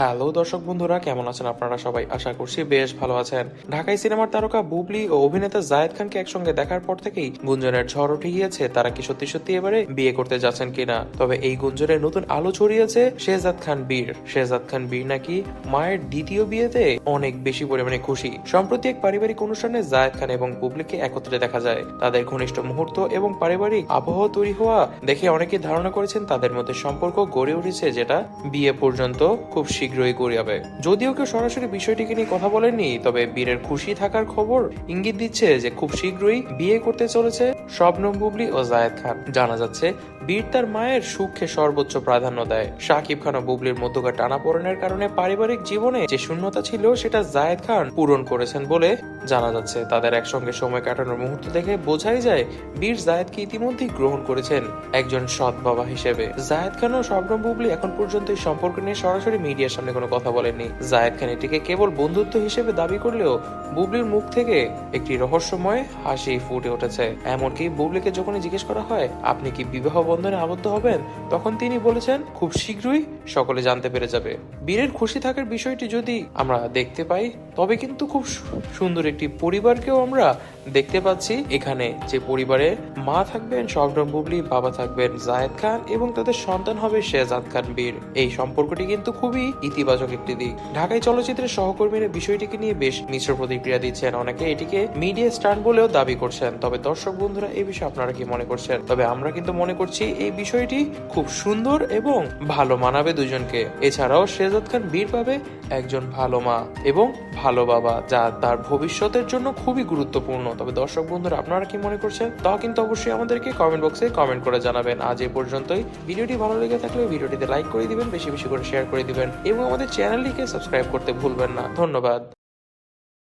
Hello দর্শক বন্ধুরা, কেমন আছেন আপনারা সবাই? আশা করছি বেশ ভালো আছেন। ঢাকাই সিনেমার তারকা বুবলি ও অভিনেতা জায়েদ খানকে একসঙ্গে দেখার পর থেকেই গুঞ্জনের ঝড় উঠে গিয়েছে। তারা কি সত্যি সত্যি এবারে বিয়ে করতে যাচ্ছেন কিনা? তবে এই গুঞ্জনে নতুন আলো ছড়িয়েছে শেহজাদ খান বীর। শেহজাদ খান বীর নাকি মায়ের দ্বিতীয় বিয়েতে অনেক বেশি পরিমাণে খুশি। সম্প্রতি এক পারিবারিক অনুষ্ঠানে জায়েদ খান এবং বুবলিকে একত্রে দেখা যায়। তাদের ঘনিষ্ঠ মুহূর্ত এবং পারিবারিক আবহাওয়া তৈরি হওয়া দেখে অনেকে ধারণা করেছেন তাদের মধ্যে সম্পর্ক গড়ে উঠেছে যেটা বিয়ে পর্যন্ত খুব শীঘ্রই করিয়াবে যদিও কেউ সরাসরি বিষয়টিকে নিয়ে কথা বলেননি, তবে বীরের খুশি থাকার খবর ইঙ্গিত দিচ্ছে যে খুব শীঘ্রই বিয়ে করতে চলেছে শবনম বুবলি ও জায়েদ খান। জানা যাচ্ছে বীর তার মায়ের সুখে সর্বোচ্চ প্রাধান্য দেয়। শাকিব খান ও বুবলির মধ্যকার টানাপোড়েনের কারণে পারিবারিক জীবনে যে শূন্যতা ছিল, সেটা জায়েদ খান পূরণ করেছেন বলে জানা যাচ্ছে। তাদের একসঙ্গে সময় কাটানোর মুহূর্ত দেখে বোঝাই যায়, বীর জায়েদকে ইতিমধ্যেই গ্রহণ করেছেন একজন সৎ বাবা হিসেবে। জায়েদ খান ও শবনম বুবলি এখন পর্যন্ত এই সম্পর্ক নিয়ে সরাসরি মিডিয়ার সামনে কোনো কথা বলেননি। জায়েদ খান এটিকে কেবল বন্ধুত্ব হিসেবে দাবি করলেও বুবলির মুখ থেকে একটি রহস্যময় হাসি ফুটে উঠেছে। এমনকি বুবলিকে যখনই জিজ্ঞেস করা হয়, আপনি কি বিবাহ বন্ধনে আবদ্ধ হবেন, তখন তিনি বলেছেন, খুব শীঘ্রই সকলে জানতে পেরে যাবে। বীরের খুশি থাকার বিষয়টি যদি আমরা দেখতে পাই, তবে কিন্তু খুব সুন্দর একটি পরিবারকেও আমরা দেখতে পাচ্ছি এখানে যে পরিবারে মা থাকবেন শবনম বুবলি, বাবা থাকবেন জায়েদ খান এবং তাদের সন্তান হবে শেহজাদ খান বীর। এই সম্পর্কটি কিন্তু খুবই ইতিবাচক একটি দিক। ঢাকায় চলচ্চিত্রের সহকর্মীরা বিষয়টিকে নিয়ে বেশ মিশ্র প্রতিক্রিয়া দিচ্ছেন। অনেকে এটিকে মিডিয়া স্টান্ট বলেও দাবি করছেন। তবে দর্শক বন্ধুরা এই বিষয়ে আপনারা কি মনে করছেন? তবে আমরা কিন্তু মনে করছি এই বিষয়টি খুব সুন্দর এবং ভালো মানাবে দুজনকে। এছাড়াও শেহজাদ খান বীর পাবে একজন ভালো মা এবং ভালো বাবা, যা তার ভবিষ্যতের জন্য খুবই গুরুত্বপূর্ণ। তবে দর্শক বন্ধুরা, আপনারা কি মনে করছেন? তাও কিন্তু অবশ্যই আমাদেরকে কমেন্ট বক্সে কমেন্ট করে জানাবেন। আজ এ পর্যন্তই। ভিডিওটি ভালো লেগে থাকলে ভিডিওটিতে লাইক করে দিবেন, বেশি বেশি করে শেয়ার করে দিবেন এবং আমাদের চ্যানেলটিকে সাবস্ক্রাইব করতে ভুলবেন না। ধন্যবাদ।